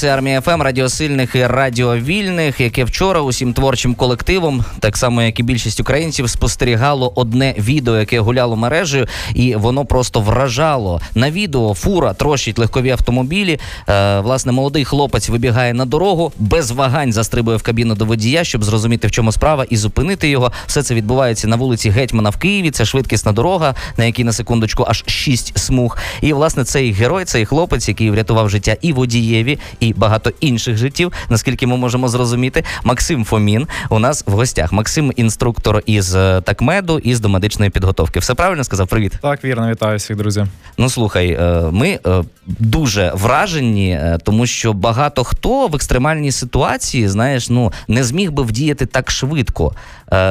Це армія ФМ, радіосильних і радіовільних, яке вчора усім творчим колективом, так само як і більшість українців, спостерігало одне відео, яке гуляло мережею, і воно просто вражало. На відео фура трощить легкові автомобілі. Е, власне, молодий хлопець вибігає на дорогу, без вагань застрибує в кабіну до водія, щоб зрозуміти, в чому справа, і зупинити його. Все це відбувається на вулиці Гетьмана в Києві. Це швидкісна дорога, на якій на секундочку аж шість смуг. І власне цей герой, цей хлопець, який врятував життя і водієві, і багато інших життів, наскільки ми можемо зрозуміти. Максим Фомін у нас в гостях. Максим інструктор із е, такмеду із домедичної підготовки. Все правильно сказав? Привіт. Так, вірно, вітаю всіх, друзі. Ну слухай, е, ми е, дуже вражені, тому що багато хто в екстремальній ситуації, знаєш, ну не зміг би вдіяти так швидко.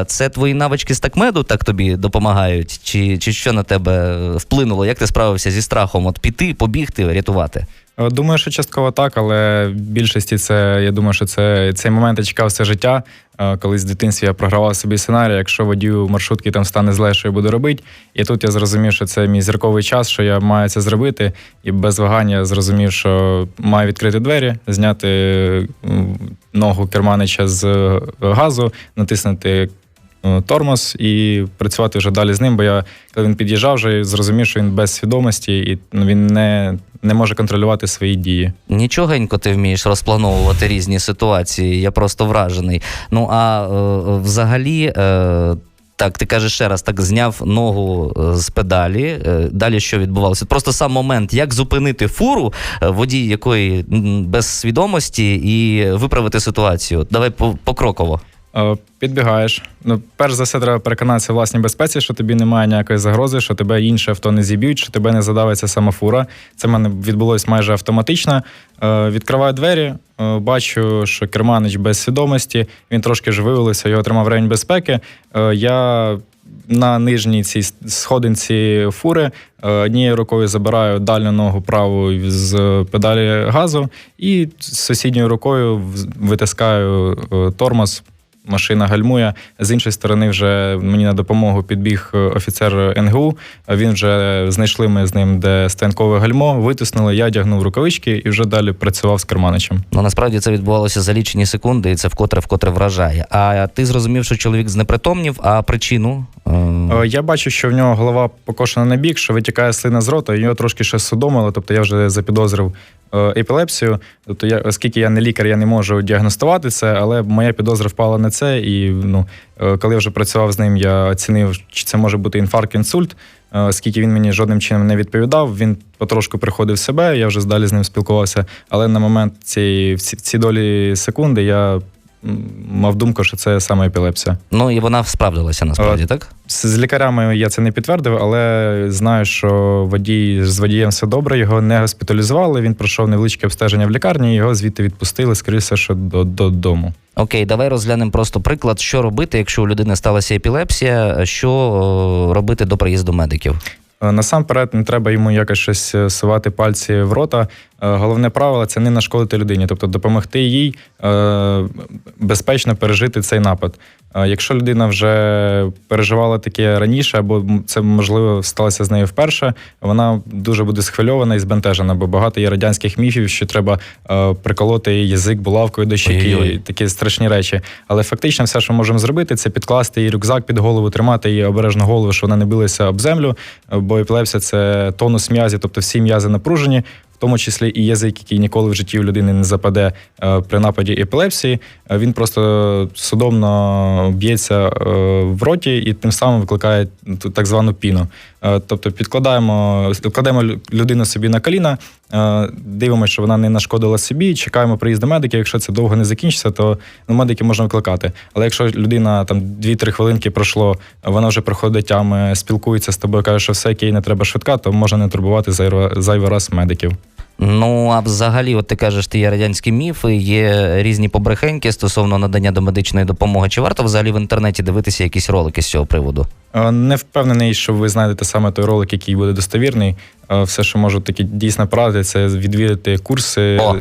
Це твої навички з такмеду так тобі допомагають? Чи, чи що на тебе вплинуло? Як ти справився зі страхом? От піти, побігти, рятувати? Е, Думаю, що частково так, але в більшості це я думаю, що це цей момент я чекав все життя. Е, Колись в дитинстві я програвав собі сценарій, якщо водію маршрутки там стане зле, що я буду робити. І тут я зрозумів, що це мій зірковий час, що я маю це зробити. І без вагання зрозумів, що маю відкрити двері, зняти ногу керманича з е, газу, натиснути тормоз і працювати вже далі з ним. Бо я, коли він під'їжджав, вже зрозумів, що він без свідомості і ну, він не, не може контролювати свої дії. Нічогенько ти вмієш розплановувати різні ситуації. Я просто вражений. Ну а е, взагалі. Е, так, ти кажеш ще раз, так зняв ногу е, з педалі. Е, Далі що відбувалося? Просто сам момент, як зупинити фуру, е, водій якої без свідомості, і виправити ситуацію. Давай по- покроково. Е, Підбігаєш. Ну, перш за все, треба переконатися в власній безпеці, що тобі немає ніякої загрози, що тебе інше авто не зіб'ють, що тебе не задавиться сама фура. Це в мене відбулось майже автоматично. Е, Відкриваю двері, е, бачу, що керманич без свідомості. Він трошки ж вивелився, його тримав рівень безпеки. Я на нижній цій сходинці фури однією рукою забираю дальню ногу праву з педалі газу, і сусідньою рукою витискаю тормоз. Машина гальмує. З іншої сторони, вже мені на допомогу підбіг е, офіцер НГУ. Він вже знайшли ми з ним, де станкове гальмо, витиснули, я одягнув рукавички і вже далі працював з керманичем. Ну насправді це відбувалося за лічені секунди, і це вкотре вкотре вражає. А ти зрозумів, що чоловік знепритомнів, а причину? Е, Я бачу, що в нього голова покошена на бік, що витікає слина з рота, і його трошки ще судомило. Тобто я вже запідозрив е, епілепсію. Тобто, я, оскільки я не лікар, я не можу діагностувати це, але моя підозра впала на це. І ну, е, коли я вже працював з ним, я оцінив, чи це може бути інфаркт, інсульт. Оскільки він мені жодним чином не відповідав, він потрошку приходив в себе, я вже далі з ним спілкувався. Але на момент цієї в ці, долі секунди я мав думку, що це саме епілепсія. Ну і вона справдилася насправді, так? З лікарями я це не підтвердив, але знаю, що водій з водієм все добре. Його не госпіталізували. Він пройшов невеличке обстеження в лікарні. Його звідти відпустили, скоріше, що до, додому. Окей, давай розглянемо просто приклад, що робити, якщо у людини сталася епілепсія, що о, робити до приїзду медиків. Е, Насамперед, не треба йому якось щось е, сувати пальці в рота. Е, Головне правило це не нашкодити людині, тобто допомогти їй безпечно пережити цей напад. Якщо людина вже переживала таке раніше, або це можливо сталося з нею вперше, вона дуже буде схвильована і збентежена, бо багато є радянських міфів, що треба приколоти язик булавкою до щеки, Ой-ой-ой. такі страшні речі. Але фактично все, що можемо зробити, це підкласти їй рюкзак під голову, тримати її обережно голову, щоб вона не билася об землю. Бо це тонус м'язів, тобто всі м'язи напружені. Тому числі і язик, який ніколи в житті у людини не западе е, при нападі епілепсії, Е, він просто судомно б'ється е, в роті і тим самим викликає так звану піну. Тобто підкладаємо, кладемо лю- людину собі на коліна, дивимося, що вона не нашкодила собі, чекаємо приїзду медиків. Якщо це довго не закінчиться, то ну, медики можна викликати. Але якщо людина там 2-3 хвилинки пройшло, вона вже проходить тями, спілкується з тобою, каже, що все окей, не треба швидка, то можна не турбувати зайвий раз медиків. Ну а взагалі, от ти кажеш, ти є радянські міфи, є різні побрехеньки стосовно надання до медичної допомоги. Чи варто взагалі в інтернеті дивитися якісь ролики з цього приводу? Е, Не впевнений, що ви знайдете саме той ролик, який буде достовірний. Е, Все, що можу таки дійсно порадити, це відвідати курси. О.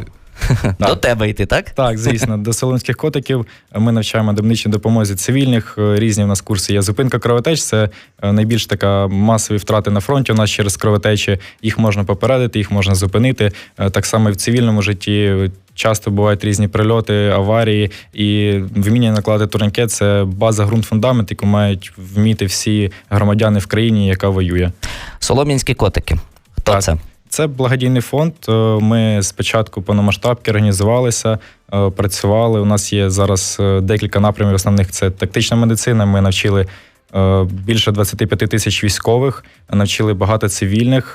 До тебе йти, так? Так, звісно, до солонських котиків ми навчаємо домничній допомозі цивільних. Е, Різні в нас курси є. Зупинка кровотеч це е, найбільш така масові втрати на фронті. У нас через кровотечі їх можна попередити, їх можна зупинити. Е, Так само і в цивільному житті часто бувають різні прильоти, аварії, і вміння накладати турнікет це база ґрунт-фундамент, яку мають вміти всі громадяни в країні, яка воює. Солом'янські котики. Хто Так. це? Це благодійний фонд. Е, Ми спочатку повномасштабки організувалися, е, працювали. У нас є зараз е, декілька напрямів. Основних це тактична медицина. Ми навчили більше 25 тисяч військових, навчили багато цивільних.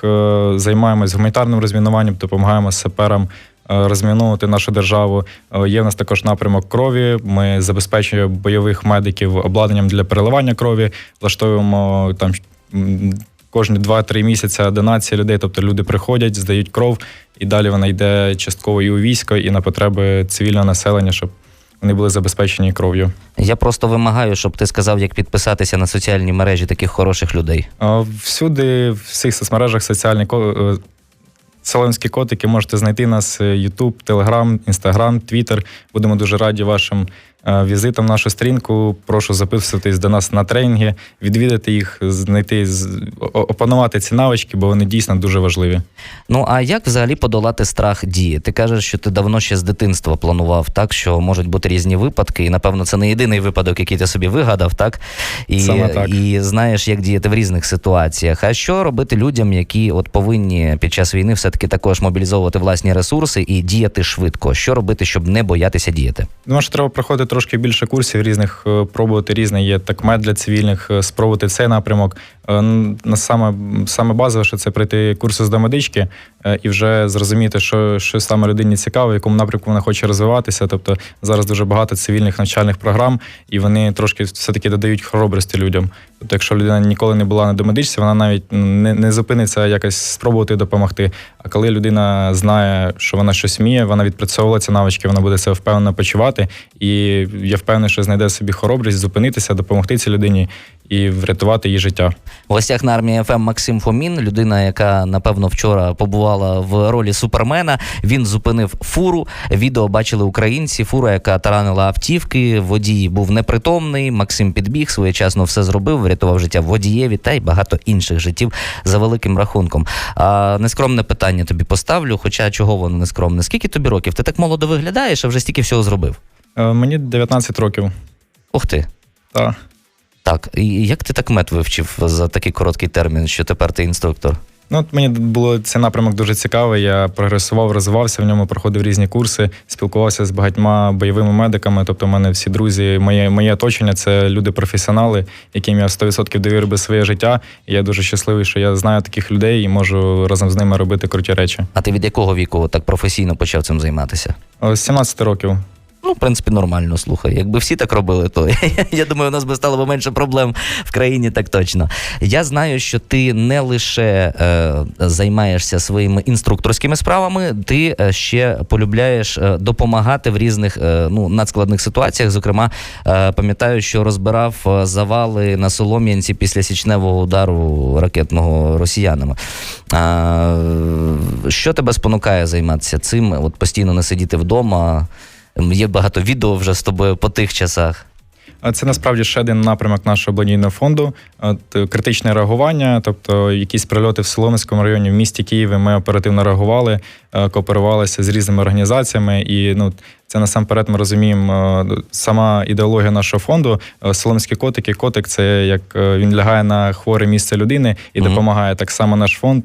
Займаємось гуманітарним розмінуванням, допомагаємо саперам. Розміновувати нашу державу. Є в нас також напрямок крові. Ми забезпечуємо бойових медиків обладнанням для переливання крові, влаштовуємо там кожні 2-3 місяці донація людей. Тобто люди приходять, здають кров, і далі вона йде частково і у військо, і на потреби цивільного населення, щоб вони були забезпечені кров'ю. Я просто вимагаю, щоб ти сказав, як підписатися на соціальні мережі таких хороших людей. Всюди, в всіх соцмережах соціальні е, котики можете знайти нас YouTube, Telegram, Instagram, Twitter. Будемо дуже раді вашим е, візитам в нашу сторінку. Прошу записуватись до нас на тренінги, відвідати їх, знайти, опанувати ці навички, бо вони дійсно дуже важливі. Ну а як взагалі подолати страх дії? Ти кажеш, що ти давно ще з дитинства планував, так що можуть бути різні випадки, і напевно це не єдиний випадок, який ти собі вигадав, так і, Саме так. і знаєш, як діяти в різних ситуаціях. А що робити людям, які от повинні під час війни все-таки також мобілізовувати власні ресурси і діяти швидко? Що робити, щоб не боятися діяти? Думаю, що треба проходити трошки більше курсів різних, е, пробувати різне. Є так мед для цивільних, е, спробувати цей напрямок. Е, На саме, саме базове, це пройти курси з домедички і вже зрозуміти, що, що саме людині цікаво, в якому напрямку вона хоче розвиватися. Тобто зараз дуже багато цивільних навчальних програм, і вони трошки все-таки додають хоробрості людям. Тобто, якщо людина ніколи не була на домедичці, вона навіть не, не зупиниться якось спробувати допомогти. А коли людина знає, що вона щось вміє, вона відпрацьовувала ці навички, вона буде себе впевнено почувати. І я впевнений, що знайде собі хоробрість зупинитися, допомогти цій людині і врятувати її життя. В гостях на армії ФМ Максим Фомін, людина, яка напевно вчора побувала в ролі супермена. Він зупинив фуру. Відео бачили українці. Фура, яка таранила автівки. Водій був непритомний. Максим підбіг, своєчасно все зробив, врятував життя водієві та й багато інших життів за великим рахунком. А нескромне питання тобі поставлю. Хоча чого воно нескромне? Скільки тобі років? Ти так молодо виглядаєш, а вже стільки всього зробив? Е, Мені 19 років. Ух ти. Так. Так, і як ти так мет вивчив за такий короткий термін, що тепер ти інструктор? Ну, от мені було цей напрямок дуже цікавий. Я прогресував, розвивався в ньому, проходив різні курси, спілкувався з багатьма бойовими медиками. Тобто, в мене всі друзі, моє, моє оточення це люди-професіонали, яким я 100% довірив би своє життя. І я дуже щасливий, що я знаю таких людей і можу разом з ними робити круті речі. А ти від якого віку так професійно почав цим займатися? З 17 років. Ну, в принципі, нормально, слухай. Якби всі так робили, то я думаю, у нас би стало б менше проблем в країні, так точно. Я знаю, що ти не лише е, займаєшся своїми інструкторськими справами, ти е, ще полюбляєш е, допомагати в різних е, ну, надскладних ситуаціях. Зокрема, е, пам'ятаю, що розбирав е, завали на Солом'янці після січневого удару ракетного росіянами. Що тебе спонукає займатися цим? От постійно не сидіти вдома. Є багато відео вже з тобою по тих часах. Це насправді ще один напрямок нашого благодійного фонду. От, е, критичне реагування, тобто якісь прильоти в Солом'янському районі, в місті Києві. Ми оперативно реагували, е, кооперувалися з різними організаціями. І ну, це насамперед ми розуміємо е, сама ідеологія нашого фонду. Солом'янські котики. Котик це як він лягає на хворе місце людини і Мгм. допомагає. Так само наш фонд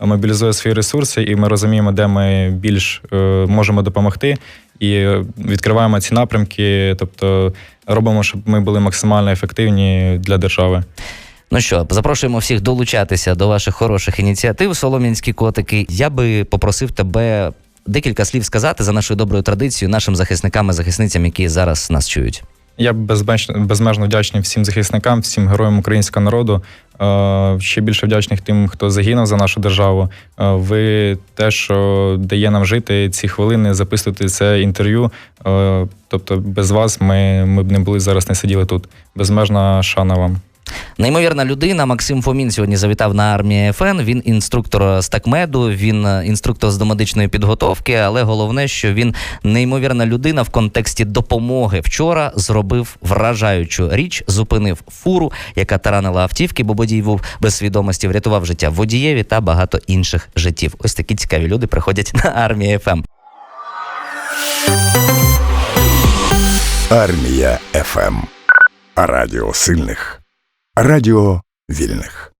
мобілізує свої ресурси, і ми розуміємо, де ми більш можемо допомогти. І відкриваємо ці напрямки, тобто робимо, щоб ми були максимально ефективні для держави. Ну що, запрошуємо всіх долучатися до ваших хороших ініціатив. Солом'янські котики. Я би попросив тебе декілька слів сказати за нашою доброю традицією нашим захисникам і захисницям, які зараз нас чують. Я безмежно, безмежно вдячний всім захисникам, всім героям українського народу. Е, Ще більше вдячних тим, хто загинув за нашу державу. Е, Ви те, що дає нам жити ці хвилини, записувати це інтерв'ю. Е, Тобто, без вас ми, ми б не були зараз, не сиділи тут. Безмежна шана вам. Неймовірна людина. Максим Фомін сьогодні завітав на армію ФН. Він інструктор з такмеду, він е, інструктор з домедичної підготовки. Але головне, що він неймовірна людина в контексті допомоги. Вчора зробив вражаючу річ, зупинив фуру, яка таранила автівки, бо водій був без свідомості, врятував життя водієві та багато інших життів. Ось такі цікаві люди приходять на армію ФМ. Армія ФМ. Радіо сильних. Радіо вільних.